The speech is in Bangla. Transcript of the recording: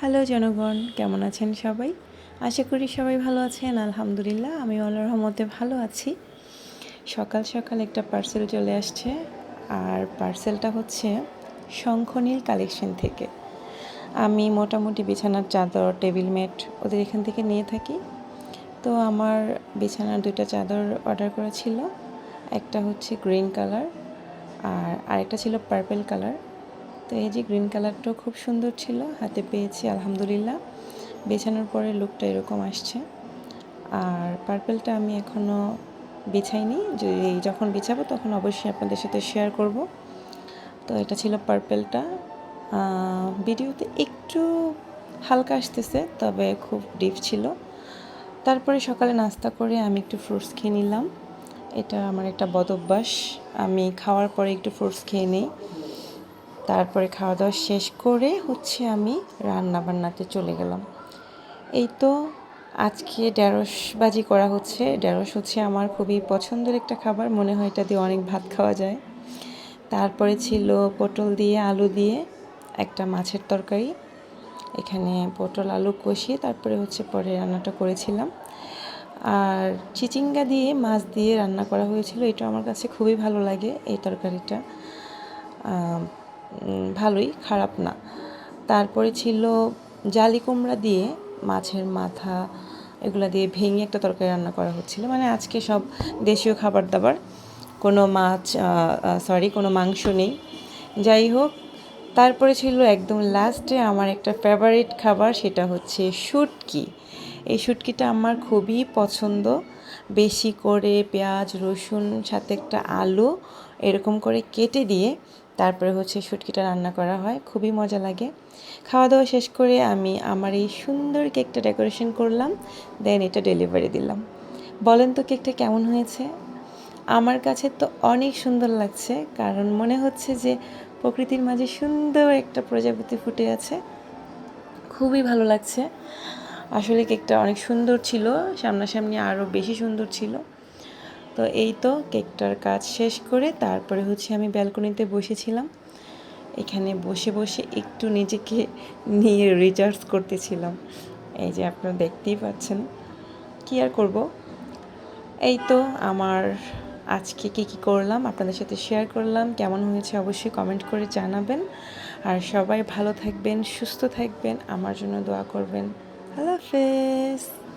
হ্যালো জনগণ, কেমন আছেন সবাই? আশা করি সবাই ভালো আছেন, আলহামদুলিল্লাহ। আমি আল্লাহর রহমতে ভালো আছি। সকাল সকাল একটা পার্সেল চলে আসছে, আর পার্সেলটা হচ্ছে শঙ্খনীল কালেকশন থেকে। আমি মোটামুটি বিছানার চাদর টেবিল ম্যাট ওদের এখান থেকে নিয়ে থাকি। তো আমার বিছানার দুইটা চাদর অর্ডার করা ছিল। একটা হচ্ছে গ্রিন কালার আর আরেকটা ছিল পার্পেল কালার তো এই যে গ্রিন কালারটাও খুব সুন্দর ছিল, হাতে পেয়েছি, আলহামদুলিল্লাহ। বেছানোর পরে লুকটা এরকম আসছে। আর পার্পেলটা আমি এখনও বিছাইনি যদি যখন বিছাবো তখন অবশ্যই আপনাদের সাথে শেয়ার করব। তো এটা ছিল পার্পেলটা ভিডিওতে একটু হালকা আসতেছে, তবে খুব ডিপ ছিল। তারপরে সকালে নাস্তা করে আমি একটু ফ্রুটস খেয়ে নিলাম। এটা আমার একটা বদ অভ্যাস। আমি খাওয়ার পরে একটু ফ্রুটস খেয়ে নিই। তারপরে খাওয়া দাওয়া শেষ করে হচ্ছে আমি রান্না বান্নাতে চলে গেলাম। এই তো আজকে ঢেঁড়স বাজি করা হচ্ছে। ঢেঁড়স হচ্ছে আমার খুবই পছন্দের একটা খাবার, মনে হয় এটা দিয়ে অনেক ভাত খাওয়া যায়। তারপরে ছিল পটল দিয়ে, আলু দিয়ে, একটা মাছের তরকারি। এখানে পটল, আলু কষিয়ে তারপরে হচ্ছে পরে রান্নাটা করেছিলাম। আর চিচিঙ্গা দিয়ে, মাছ দিয়ে রান্না করা হয়েছিল, এটা আমার কাছে খুবই ভালো লাগে, এই তরকারিটা। ভালোই, খারাপ না। তারপরে ছিল জালি কুমড়া দিয়ে মাছের মাথা এগুলো দিয়ে ভেঙে একটা তরকারি রান্না করা হচ্ছিল। মানে আজকে সব দেশীয় খাবার দাবার কোনো মাছ সরি কোনো মাংস নেই। যাই হোক, তারপরে ছিল একদম লাস্টে আমার একটা ফেভারিট খাবার, সেটা হচ্ছে শুটকি। এই শুটকিটা আমার খুবই পছন্দ। বেশি করে পেঁয়াজ, রসুন, সাথে একটা আলু এরকম করে কেটে দিয়ে তারপরে হচ্ছে শুটকিটা রান্না করা হয়, খুবই মজা লাগে। খাওয়া দাওয়া শেষ করে আমি আমার এই সুন্দর কেকটা ডেকোরেশন করলাম, দেন এটা ডেলিভারি দিলাম। বলেন তো কেকটা কেমন হয়েছে? আমার কাছে তো অনেক সুন্দর লাগছে, কারণ মনে হচ্ছে যে প্রকৃতির মাঝে সুন্দর একটা প্রজাপতি ফুটে আছে। খুবই ভালো লাগছে। আসলে কেকটা অনেক সুন্দর ছিল, সামনাসামনি আরও বেশি সুন্দর ছিল। তো এই তো কেকটার কাজ শেষ করে তারপরে হচ্ছে আমি ব্যালকনিতে বসেছিলাম। এখানে বসে বসে একটু নিজেকে নিয়ে রিচার্জ করতেছিলাম। এই যে আপনারা দেখতেই পাচ্ছেন। কি আর করব? এই তো আমার আজকে কী কী করলাম আপনাদের সাথে শেয়ার করলাম। কেমন হয়েছে অবশ্যই কমেন্ট করে জানাবেন। আর সবাই ভালো থাকবেন, সুস্থ থাকবেন। আমার জন্য দোয়া করবেন। আল্লাহ হাফেজ।